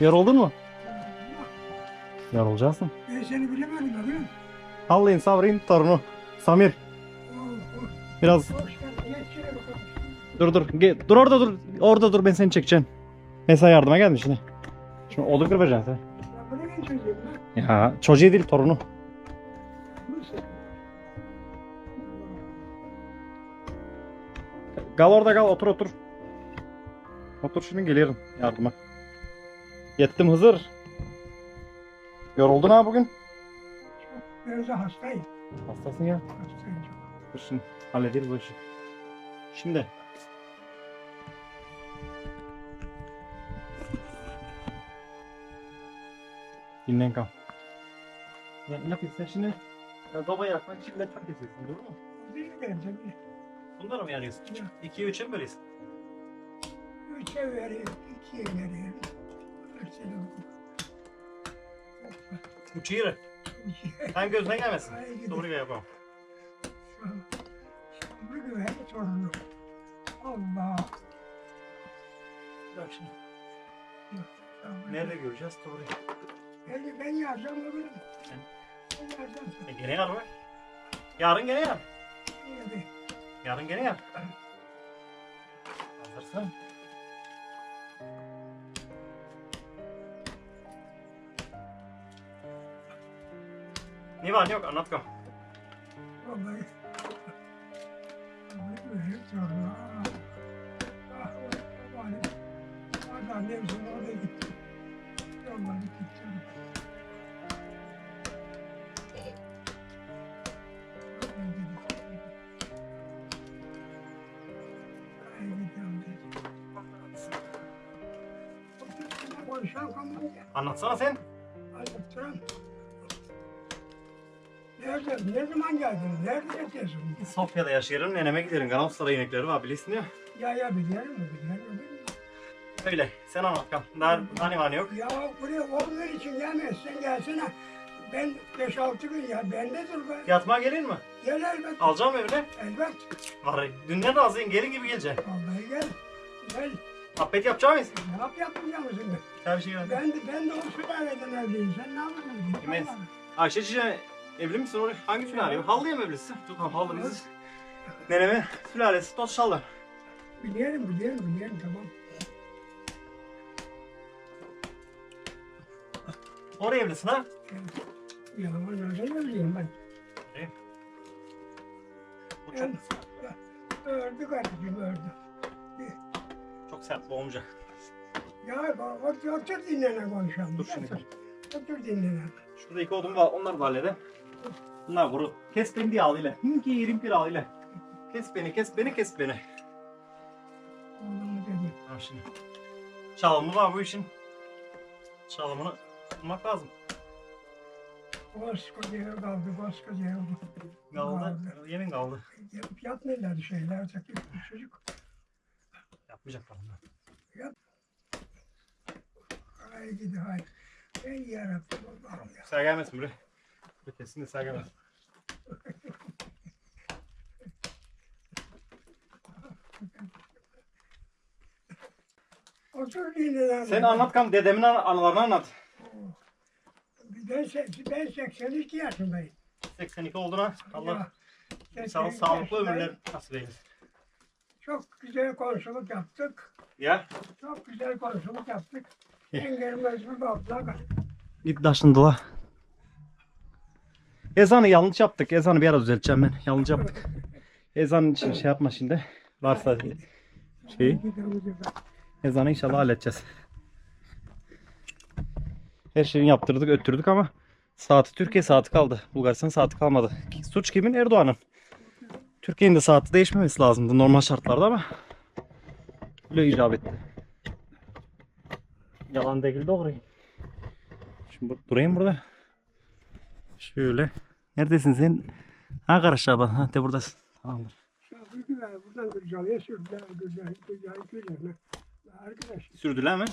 Yoruldun mu? Yorulacaksın. Ben seni bilemedim abi. Allah'ın sabrın torunu. Samir. Oh, oh. Biraz dur dur. Ge- dur orada dur. Orada dur ben seni çekeceğim. Sana yardıma geldim şimdi. Şimdi odu kırpacaksın sen. Ya çocuğu değil torunu. Kal orada kal otur otur. Otur şimdi geliyorum yardıma. Yettim Hızır. Yoruldun ha bugün. Çok biraz da hastayım. Hastasın ya. Hastayım çok. Dur şimdi hallederiz bu işi. Şimdi. Dinlen kal. Ya ne yapıyorsun sen şimdi? Ya baba yakmak için laptop kesiyorsun doğru mu? Bilmiyorum tabii. Bunları mı yarıyorsun? Ya. İkiye üçe mi veriyorsun? Üçe veriyor, ikiye veriyor. Yürü. İkiye. Sen gözüne gelmesin. Doğru yapalım. Sabrı güven torunu. Allah. Bak şimdi. Nerede göreceğiz doğru. Ben, ben yazacağım. Sen- Ben yazacağım. E, gene yar bak. Yarın gene yar. Yarın gene yar. Hazırsın. Gitti. Vallahi gitti. Ay gidiyorum dedi. Konuşan kamuoyu. Anlatsana sen. Nerede, ne zaman geldin? Nerede yatıyorsun? Sofya'da yaşıyorum. Neneme giderim. Garamsara inekleri var bilirsin ya. Ya ya biliyorum, biliyorum. Öyle. Sen anlat bakalım. Daha hani var yok. Ya buraya oğullar için gelmezsen gelsene. Ben 5-6 gün ya bendedir be. Yatmaya gelin mi? Gel elbet. Alacağım evine. Elbet. Var. Dünden razıyım. Gelin gibi geleceksin. Vallahi gel. Gel. Muhabbet yapacak mıyız? Ne yap yapmayacağım şimdi? Her bir şey yok. Ben de, ben de o sülaleden evliyim. Sen ne yapacaksın? Yemeyiz. Ayşe Çiçek'e evli misin? Oraya hangi sülale? Hallıya mı evlisin? Tamam biziz. Neneme sülalesi Tosçalı. Biliyorum, biliyorum, biliyorum tamam. Oraya evlisin ha? Ya ben nereden evliyim ben? Bu çok, Ördü kardeşim ördü. çok sert boğumca. Ya otur, otur dinlene konuşalım. Dur şimdi. Otur, dinlene. Şurada iki odun var. Onlar da halledin. Bunlar kuru. Kes beni diye ağlıyla. Himki yerim bir ağlıyla. Kes beni, kes beni, kes beni. Ha şimdi. Çalımı var bu işin. Çalımını bulmak lazım. Koskoca ev kaldı, koskoca ev. Kaldı. Yemin kaldı. Yapıp yapmıyorlar şeyler. Çakır çocuk. Yapmayacaklar onlar. Ay gidi hay. Ey yarabbim Allah'ım ya. Sen gelmesin buraya. Sen gelmesin. Otur dinlene. Sen anlat kam dedemin an- anılarını anlat. Ben, ben 82 yaşındayım. 82 oldun ha. Allah Ya, sağ 82 sağlıklı ömürler nasip eylesin. Çok güzel komşuluk yaptık. Ya. Çok güzel komşuluk yaptık. Engelmez bir abla. Git taşındı la. Ezanı yanlış yaptık. Ezanı bir ara düzelteceğim ben. Yanlış yaptık. Ezan için şey yapma şimdi. Varsa şey. Ezanı inşallah halledeceğiz. Her şeyini yaptırdık, öttürdük ama saati Türkiye saati kaldı. Bulgaristan saati kalmadı. Suç kimin? Erdoğan'ın. Türkiye'nin de saati değişmemesi lazımdı normal şartlarda ama öyle icap etti. Yalan değil doğru. Şimdi durayım burada. Şöyle. Neredesin sen? Ha karışa bak. Ha de buradasın. Tamamdır. Buradan Gürcalı'ya sürdüler. Gürcalı köylerine. Arkadaş, Sürdüler mi?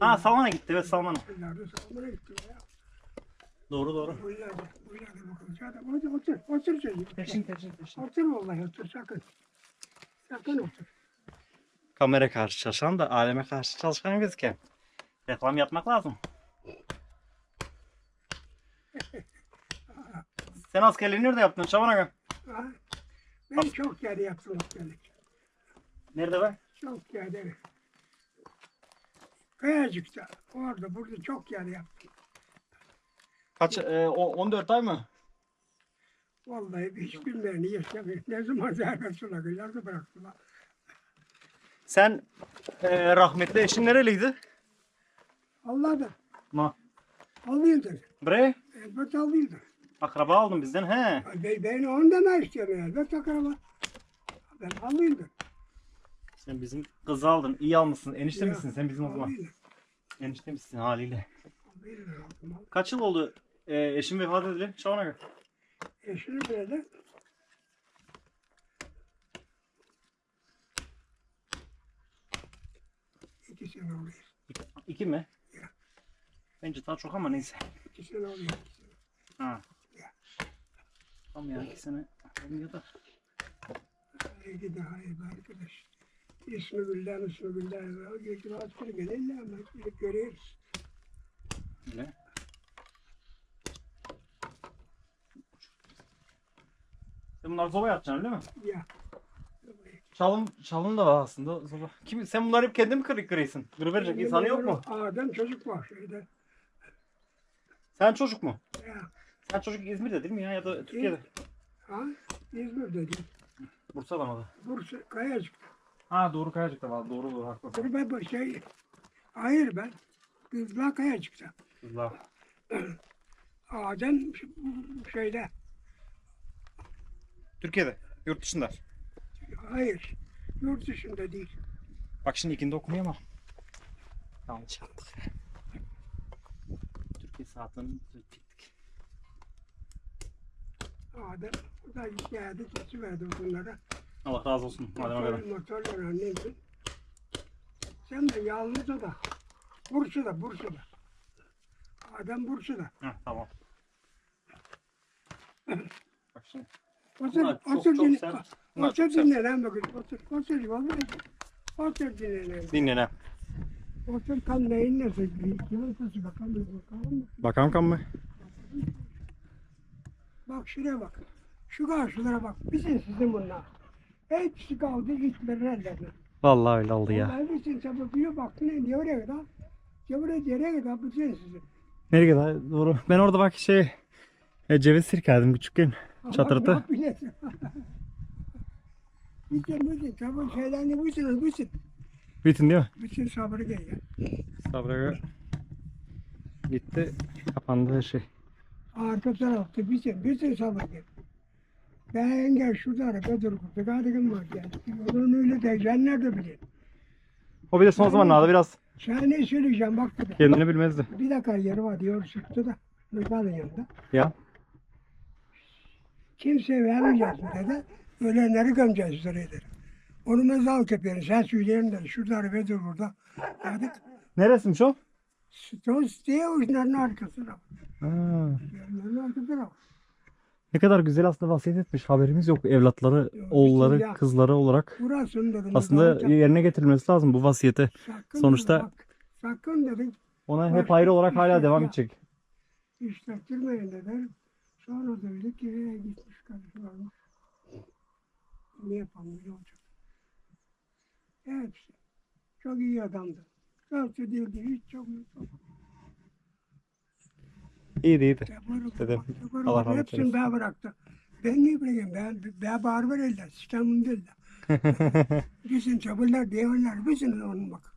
Ha Salman'a gitti. Evet Salman'a. salmana gitti ya. Doğru doğru. Bakılacak. Hadi otur, otur, otur çocuğum. Peşin peşin peşin. Otur vallahi otur sakın. Sakın otur. Kamera karşı çalışan da aleme karşı çalışan gözüken. Reklam yapmak lazım. Sen askerliği nerede yaptın Şaban Aga? Ben çok yerde yaptım askerlik. Nerede be? Çok yerde. Kayacık'ta. Orada burada çok yer yaptım. Kaç? e, o- 14 ay mı? Vallahi hiç bilmeyen yaşamıyor. Ne zaman zerresine kıyardı bıraktılar. Sen e, rahmetli eşin nereliydi? Allah da Ma. alıyordun. Bre? Elbet alıyordun. Akraba aldın bizden he. Ben, ben onu deme istiyorum elbet akraba. Ben alıyordum. Sen bizim kızı aldın. İyi almışsın. Enişte Ya, misin sen bizim o zaman? Enişte misin haliyle? Aldım. Kaç yıl oldu e, eşin vefat edeli? Şaban Aga. Eşini böyle iki sene oluyor. İki, iki mi? Ya. Bence daha çok ama neyse. İki sene oluyor. iki sene. Ha. Tamam ya iki sene olmuyor da. Gidi hayır arkadaş. İsmi Gülden, ismi Gülden. Geçti askeri gelirler ama gidip görüyoruz. Öyle. Sen bunları sobaya atacaksın öyle mi? Ya. Çalım, çalım da var aslında soba. Kim, sen bunları hep kendin mi kırık kırıyorsun? Kırıverecek insanı yok mu? Adam çocuk var şeyde. Sen çocuk mu? Ya. Sen çocuk İzmir'de değil mi ya ya da Türkiye'de? Ha? İzmir'de değil. Bursa'da mı? Bursa, Kayacık. Ha doğru Kayacık'ta var. Doğru doğru haklı. Dur ben şey... Hayır ben. Kızlar Kayacık'ta. Kızlar. Adem şeyde. Türkiye'de. Yurt dışında. Hayır. Yurt dışında değil. Bak şimdi ikindi okumuyor ama. Yanlış yaptık. Türkiye saatini düzelttik. Adem da geldi verdi bunlara. Allah razı olsun. Madem Motor, öyle. motorla annemsin. Sen de yalnızca da. Bursa'da, Bursa'da. Adem Bursa'da. Heh, tamam. Bak şimdi. Otur, Bunlar çok- otur çok dinle. sert. Bunlar Otur çok sert. dinle lan bakayım. Otur, otur vallahi. Otur dinle lan. Dinle ne? Otur kan neyin nasıl? Yıldızı bakalım bakalım. Bakalım kan mı? Bak şuraya bak. Şu karşılara bak. Bizim sizin bunlar. Hepsi kaldı gitmeler ellerine. Vallahi öyle oldu ya. Vallahi bütün sabıkıyor bak ne diyor oraya kadar. Ya buraya nereye kadar bütün sizin. Nereye kadar? Doğru. Ben orada bak şey e, ceviz sirkeledim küçükken. Çatırtı. Bütün bütün sabır şeylerini bütün bütün. Bitin değil mi? Bütün sabrı gel ya. Sabr'a gitti. Kapandı her şey. Arka tarafta bütün bütün sabır gel. Ben gel şurada araba dur kurdu. Kardeşim var gel. Onun öyle sen nerede bilin. O bir de son zamanlarda biraz Sen ne söyleyeceğim bak bir de. kendini bilmezdi. Bir dakika yeri var diyor çıktı da. Nurbal'ın yanında. Ya. Kimseye vermeyeceğiz dedi. Ölenleri gömeceğiz dedi. Onu mezal köpeğini sen söyleyelim dedi. Şurada araba dur burada. Dedik. Neresiymiş o? Stos diye. Ha. Uçların arkasına. Ne kadar güzel aslında vasiyet etmiş. Haberimiz yok. Evlatları, Yok, oğulları, ya. kızları olarak dedim. aslında yerine getirilmesi lazım bu vasiyete. sakın sonuçta- bak, sakın dedik. Ona hep ayrı olarak hala devam Ya. edecek. İşlettirmeyin dedi. Sonra da öyle kireye gitmiş karışlarına. Ne yapalım ne olacak? Hepsi. Çok iyi adamdı. Kötü değildi. Hiç çok iyi. Çok İyiydi iyiydi. Dedem. Allah rahmet Hepsini eylesin. ben bıraktı. Ben ne bileyim ben, ben barbar eller. Sistemim değil de. Bütün çabırlar, devirler, bütün onun bak.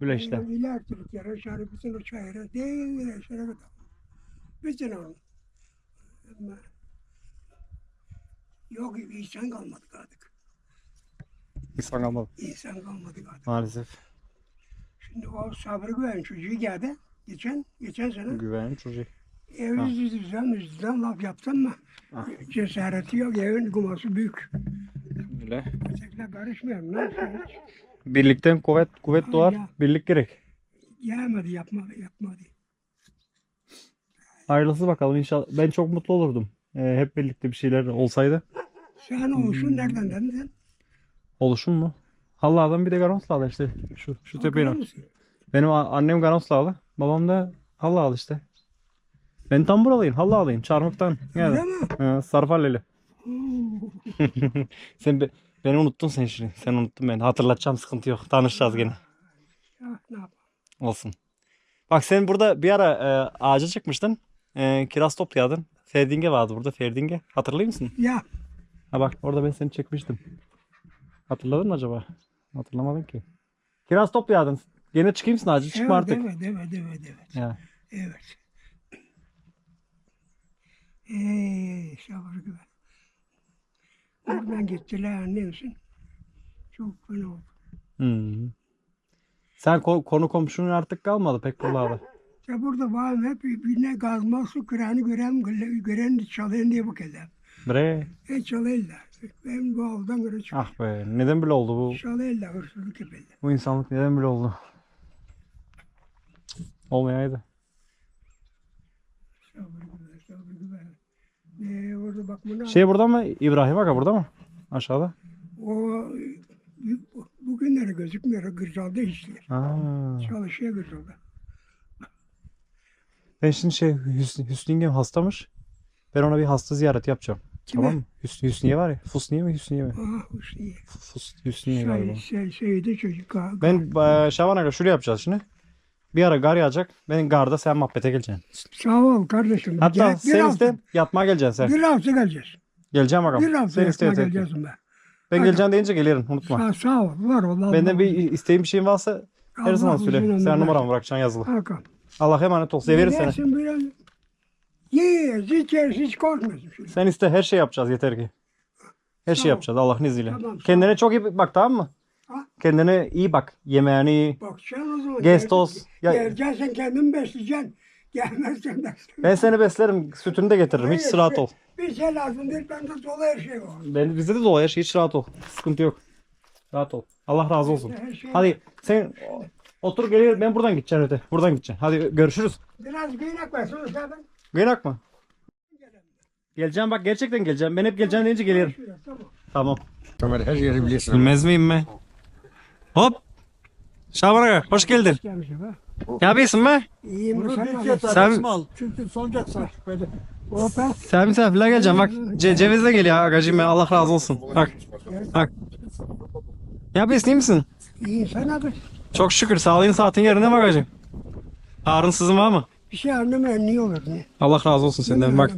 Böyle işte. Yani İlertilik yere, şarı bütün o çayıra, değil yaşara kadar. Bütün onun. Yok insan kalmadı artık. İnsan kalmadı. İnsan kalmadı artık. Maalesef. Şimdi o sabrı güven çocuğu geldi. Geçen, geçen sene Güven çocuk. Evi yüzden yüzden laf yaptın mı? Ah. Cesareti yok, evin kuması büyük. Öyle. Ötekiler karışmıyorum. Ne hiç Birlikten kuvvet kuvvet Ay doğar. ya. Birlik gerek. yemedi, yapmadı, yapmadı. Hayırlısı bakalım inşallah. Ben çok mutlu olurdum. E, hep birlikte bir şeyler olsaydı. Sen oluşun nereden dedin? Oluşum mu? Halla'dan bir de Garonsla'da işte. Şu, şu tepeyle. Benim a- annem Garonsla'lı. Babam da Halla'lı işte. Ben tam buralıyım. Halla'lıyım. Çarmık'tan. Öyle Yani. mi? Ha, Sarıfalleli. Oo. sen be- beni unuttun sen şimdi. Sen unuttun beni. Hatırlatacağım sıkıntı yok. Tanışacağız gene. Ya, ne yapalım? Olsun. Bak sen burada bir ara e, ağaca çıkmıştın. E, kiraz topluyordun. Ferdinge vardı burada. Ferdinge. Hatırlıyor musun? Ya Ha bak orada ben seni çekmiştim. Hatırladın mı acaba? Hatırlamadın ki. Kiraz toplayardın. Gene çıkayım mısın ağaca? Çıkma evet, artık. evet, evet, evet, evet. Ya. Evet. Eee sabır güven. Oradan gittiler anlıyorsun. Çok fena oldu. Hmm. Sen ko- konu komşunun artık kalmadı pek buralarda. Ya burada var hep birine gazma su kıranı gören, gören çalayın diye bak eder. Bre. E çalayırlar. Ben bu avdan göre çıkıyor. Ah be. Neden böyle oldu bu? Çalayırlar, hırsızlık yapıyorlar. Bu insanlık neden böyle oldu? Olmayaydı. Ee, orada bak buna, Şey burada mı? İbrahim Aga burada mı? Aşağıda. o bugünlere gözükmüyor, Gırcal'da işler. Çalışıyor Gırcal'da. Ben şimdi şey Hüsnü, Hüsnü yengem hastamış. Ben ona bir hasta ziyareti yapacağım. Kime? Tamam mı? Hüsnü, Hüsniye var ya. Fusniye mi Hüsniye mi? Ah Hüsniye. Fus, Hüsniye galiba. Şey, şey, şeyde çocuk. ha- Ben e, Şaban Aga yapacağız şimdi. Bir ara gar yağacak. Ben garda sen muhabbete geleceksin. Sağ ol kardeşim. Hatta Gel, sen iste yatmaya geleceksin sen. Bir hafta geleceğiz. Geleceğim agam. Bir hafta Sen iste yatma yeter. ki. geleceğiz be. Ben Hadi. geleceğim deyince gelirim unutma. Sağ, sağ ol. Var Allah. Benden bir isteğin bir şeyin varsa her zaman söyle. Sen versin. numaramı bırakacaksın yazılı. Hakan. Allah emanet ol. Severiz seni. Yersin biraz. Ye, içeriz, hiç. Şöyle. Sen iste her şey yapacağız yeter ki. Her şey Tamam. yapacağız Allah'ın izniyle. Tamam, Kendine çok iyi bak tamam mı? Ha? Kendine iyi bak. Yemeğini iyi. Bakacaksın o zaman. Gestos. Ya, Geleceksin sen kendin besleyeceksin. Gelmezsen besle. ben seni beslerim. Sütünü de getiririm. Hiç Hayır, rahat şey- ol. Bir şey lazım değil. Bende dolu her şey var. Ben, bizde de dolu her şey. Hiç rahat ol. Sıkıntı yok. Rahat ol. Allah razı olsun. Her şey Hadi sen otur geliyor. Ben buradan gideceğim öte. Buradan gideceğim. Hadi görüşürüz. Biraz gıynak versin. Sen ben Gıynak mı? Geleceğim bak gerçekten geleceğim. Ben hep geleceğim deyince gelirim. Şuraya, Tamam. Tamam. Ömer her yeri biliyorsun. Bilmez miyim ben? Hop. Şaban Aga, hoş geldin. Gelmişim ha. Ne yapıyorsun be? İyiyim. Sen yeter. Sen-. Çünkü sonacak saç böyle. Hoppa. Sen misafirler geleceğim bak. Ce cevizle geliyor agacığım ya. Allah razı olsun. Bak. Bak. Ne yapıyorsun iyi misin? İyiyim. Sen abi. Çok şükür sağlığın saatin yerine mi agacığım? Ağrınsızın var mı? Bir şey anlamayan niye olur ne? Allah razı olsun senden. Bak.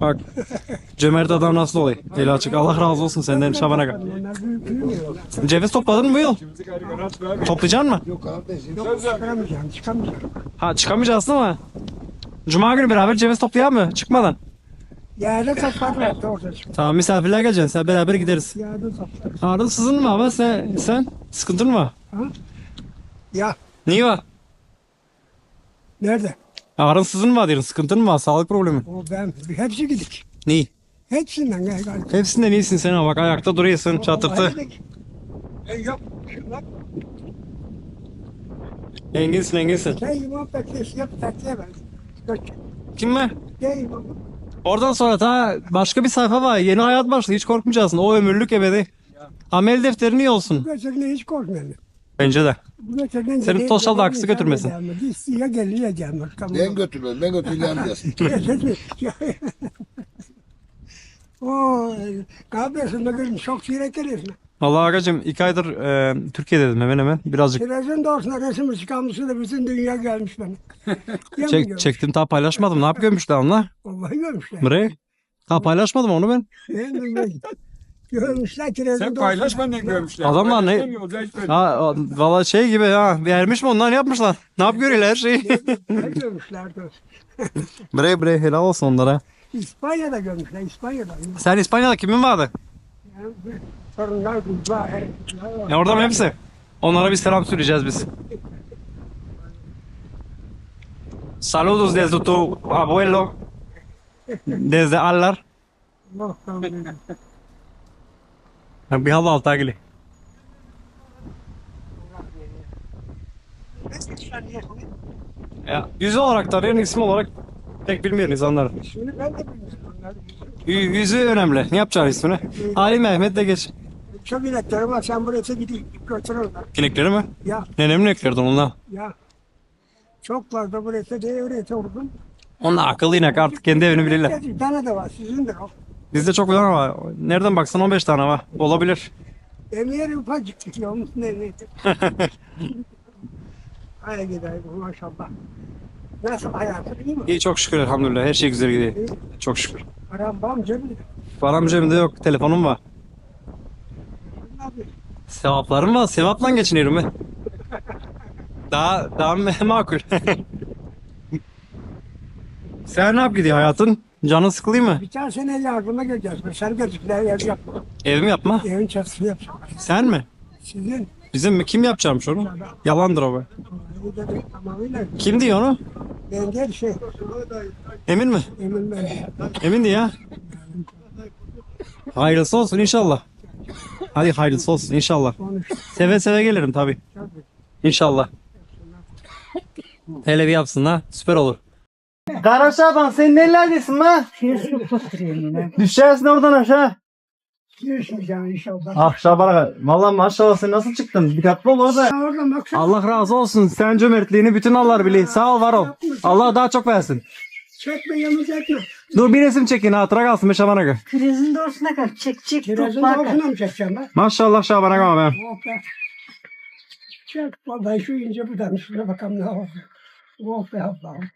Bak. Cömert adam nasıl oluyor? Eli açık. Allah razı olsun senden Şaban Aga. Onlar büyük büyümüyor. Ceviz topladın mı bu yıl? Toplayacaksın mı? Çıkaramayacağım. Çıkamayacağım. Ha çıkamayacağız değil mi? Cuma günü beraber ceviz toplayalım mı? Çıkmadan. Yerde toplarlar. Orada çık. Tamam misafirler geleceksin. Sen beraber gideriz. Yerde toplarlar. Ağrın sızın mı ama sen, sen sıkıntın mı? Ya. Niye var? Nerede? Ağrın sızın mı var diyorsun? Sıkıntın mı var? Sağlık problemi. O ben. Hepsi gidik. Neyi? Hepsinden gel gel. Hepsinden iyisin sen ama bak ayakta duruyorsun çatırtı. Gidik. E yok. Bak. Enginsin enginsin. İmam yap. Kim mi? Gel imam. Oradan sonra ta başka bir sayfa var. Yeni hayat başlıyor. Hiç korkmayacaksın. O ömürlük ebedi. Amel defterin iyi olsun. gerçekten hiç korkmuyorum. Bence de. Gerçekten Senin geriye- toşal da insan götürmesin. gelmez. Tamam. Ben götürmem. Ben götüreceğim diyorsun. O yapıyorsun bugün? Çok sirek geliyorsun. Vallahi agacım iki aydır e, Türkiye'deydim hemen hemen. Birazcık Sirazın doğrusuna resmi çıkarmışsın da bütün dünya gelmiş bana. Çek, çektim ta paylaşmadım. Ne yap görmüşler onlar? Vallahi görmüşler. Bre. Ta paylaşmadım onu ben. Görmüşler kirazın Sen paylaşma ne görmüşler. Adamlar ne-. Ha valla şey gibi ha. Vermiş mi onlar ne yapmışlar? Ne yap görüyorlar her şeyi. Ne görmüşler? dost? bre bre helal olsun onlara. İspanya'da görmüşler. İspanya'da. Sen İspanya'da kimin vardı? E orada mı hepsi? Onlara bir selam söyleyeceğiz biz. Saludos desde tu abuelo. Desde Allar. Hava altı gili. Ya, yüz olarak da arıyorum, isim olarak pek bilmiyorum insanları. Şimdi ben de bilmiyorum. onları. Y- yüzü önemli. Ne yapacağız üstüne? Ali Mehmet de geç. Çok ineklerim var. Sen buraya gideyim. Götür onları. İnekleri mi? Ya Nenemin ineklerdi onunla. ya. Çok var da buraya de öyle vurdum. Onlar akıllı inek artık kendi evini bilirler. Bir tane de var. Sizindir o. Bizde çok tane var. Nereden baksan 15 tane var. Olabilir. Emniyeri ufacık tutuyor. Onun ne neydi? Hadi gidelim maşallah. Nasıl hayatın iyi mi? İyi çok şükür elhamdülillah. Her şey güzel gidiyor. Çok şükür. Param bam cebimde. Param cebimde yok. Telefonum var. Ne yapıyorsun? Sevaplarım var. Sevapla geçiniyorum ben. Daha, daha makul. Sen ne yap gidiyor hayatın? Canın sıkılıyor mı? Bir tane sene yardıma geleceğiz. Sen gözükler ev yapma. Ev mi yapma? Evin çatısını yapacağım. Sen mi? Sizin Bizim mi? Kim yapacakmış onu? Yalandır o be. bu da tamamıyla Kim diyor onu? ben değil şey. Emin mi? Emin ben. Emin diyor ya. Hayırlısı olsun inşallah. Hadi hayırlısı olsun inşallah. Seve seve gelirim. Tabii. İnşallah. Hele bir yapsın ha. Süper olur. Kara Şaban sen nerelerdesin lan? Düşersin oradan aşağı. Görüşmeyeceğim inşallah. Ah Şaban Valla maşallah sen nasıl çıktın? Dikkatli ol orada. Allah razı olsun. Sen cömertliğini bütün Allah bilir. Sağ ol var ol. Allah daha çok versin. çekme yemeyecek mi? Dur bir resim çekin hatıra kalsın be Şaban Aga. Krizin doğrusuna kal. Çek çek Kirazın toplar kal. doğrusuna mı çekeceğim ben? Maşallah Şaban Aga ben. Oh be. Çek vallahi şu ince buradan şuna bakalım ne oldu. Oh be Allah'ım.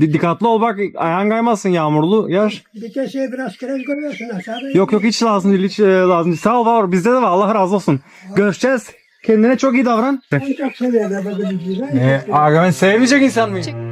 Di- Dikkatli ol bak ayağın kaymasın yağmurlu. Yaş. Bir de şey biraz kireç görüyorsun aşağıda. Yok yok hiç lazım değil hiç e, lazım değil. Sağ ol var bizde de var Allah razı olsun. Görüşeceğiz. Kendine çok iyi davran. Ben çok seviyorum. E, ben sevmeyecek insan mıyım?